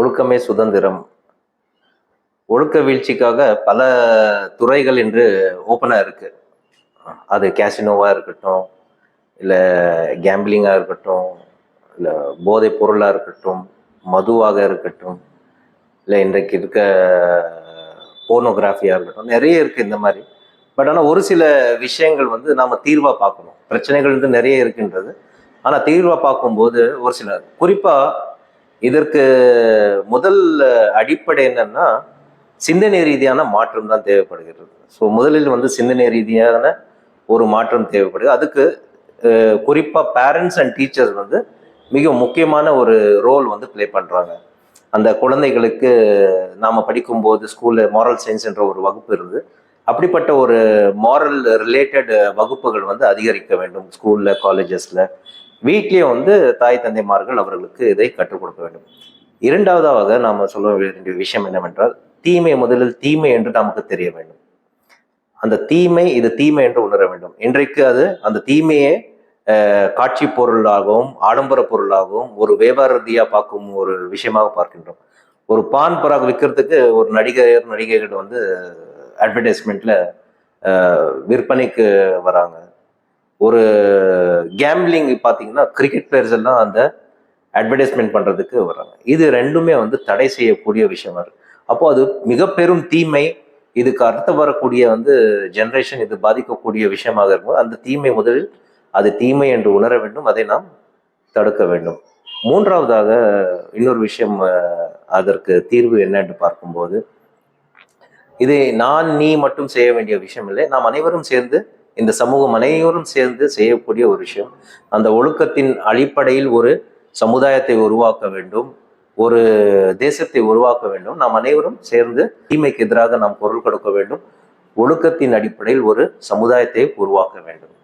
ஒழுக்கமே சுதந்திரம். ஒழுக்க வீழ்ச்சிக்காக பல துறைகள் என்று ஓப்பனாக இருக்குது அது கேசினோவாக இருக்கட்டும் இல்லை கேம்பிளிங்காக இருக்கட்டும் இல்லை போதைப் பொருளாக இருக்கட்டும் மதுவாக இருக்கட்டும் இல்லை இன்றைக்கு இருக்க போர்னோகிராஃபியாக இருக்கட்டும் நிறைய இருக்குது இந்த மாதிரி. பட் ஆனால் ஒரு சில விஷயங்கள் வந்து நாம் தீர்வாக பார்க்கணும். பிரச்சனைகள் வந்து நிறைய இருக்கின்றது. ஆனால் தீர்வாக பார்க்கும்போது ஒரு சில குறிப்பாக இதற்கு முதல் அடிப்படை என்னன்னா சிந்தனை ரீதியான மாற்றம் தான் தேவைப்படுகிறது. ஸோ முதலில் வந்து சிந்தனை ரீதியான ஒரு மாற்றம் தேவைப்படுது அதுக்கு குறிப்பாக பேரண்ட்ஸ் அண்ட் டீச்சர்ஸ் வந்து மிக முக்கியமான ஒரு ரோல் வந்து ப்ளே பண்ணுறாங்க அந்த குழந்தைகளுக்கு நாம் படிக்கும்போது ஸ்கூலில் மாரல் சயின்ஸ் என்ற ஒரு வகுப்பு இருந்து அப்படிப்பட்ட ஒரு மாரல் ரிலேட்டட் வகுப்புகள் வந்து அதிகரிக்க வேண்டும் ஸ்கூலில் காலேஜஸில் வீட்லயே வந்து தாய் தந்தைமார்கள் அவர்களுக்கு இதை கற்றுக் கொடுக்க வேண்டும். இரண்டாவதாக நாம் சொல்ல வேண்டிய விஷயம் என்னவென்றால் தீமை முதலில் தீமை என்று நமக்கு தெரிய வேண்டும். அந்த தீமை இது தீமை என்று உணர வேண்டும். இன்றைக்கு அது அந்த தீமையை காட்சி பொருளாகவும் ஆடம்பர பொருளாகவும் ஒரு வியாபார ரீதியாக பார்க்கும் ஒரு விஷயமாக பார்க்கின்றோம். ஒரு பான் பராக் விற்கிறதுக்கு ஒரு நடிகர் நடிகைகள் வந்து அட்வர்டைஸ்மெண்ட்ல விற்பனைக்கு வராங்க. ஒரு கேம்பிளிங் பார்த்தீங்கன்னா கிரிக்கெட் பிளேயர்ஸ் எல்லாம் அந்த அட்வர்டைஸ்மெண்ட் பண்ணுறதுக்கு வர்றாங்க. இது ரெண்டுமே வந்து தடை செய்யக்கூடிய விஷயமா இருக்கு அப்போ அது மிக பெரும் தீமை. இதுக்கு அடுத்து வரக்கூடிய வந்து ஜென்ரேஷன் இது பாதிக்கக்கூடிய விஷயமாக இருக்கும்போது அந்த தீமை முதலில் அது தீமை என்று உணர வேண்டும். அதை நாம் தடுக்க வேண்டும். மூன்றாவதாக இன்னொரு விஷயம் அதற்கு தீர்வு என்னன்னு பார்க்கும்போது இது நான் நீ மட்டும் செய்ய வேண்டிய விஷயம் இல்லை. நாம் அனைவரும் சேர்ந்து இந்த சமூகம் அனைவரும் சேர்ந்து செய்யக்கூடிய ஒரு விஷயம். அந்த ஒழுக்கத்தின் அடிப்படையில் ஒரு சமுதாயத்தை உருவாக்க வேண்டும். ஒரு தேசத்தை உருவாக்க வேண்டும். நாம் அனைவரும் சேர்ந்து தீமைக்கு எதிராக நாம் பொருள் கொடுக்க வேண்டும். ஒழுக்கத்தின் அடிப்படையில் ஒரு சமுதாயத்தை உருவாக்க வேண்டும்.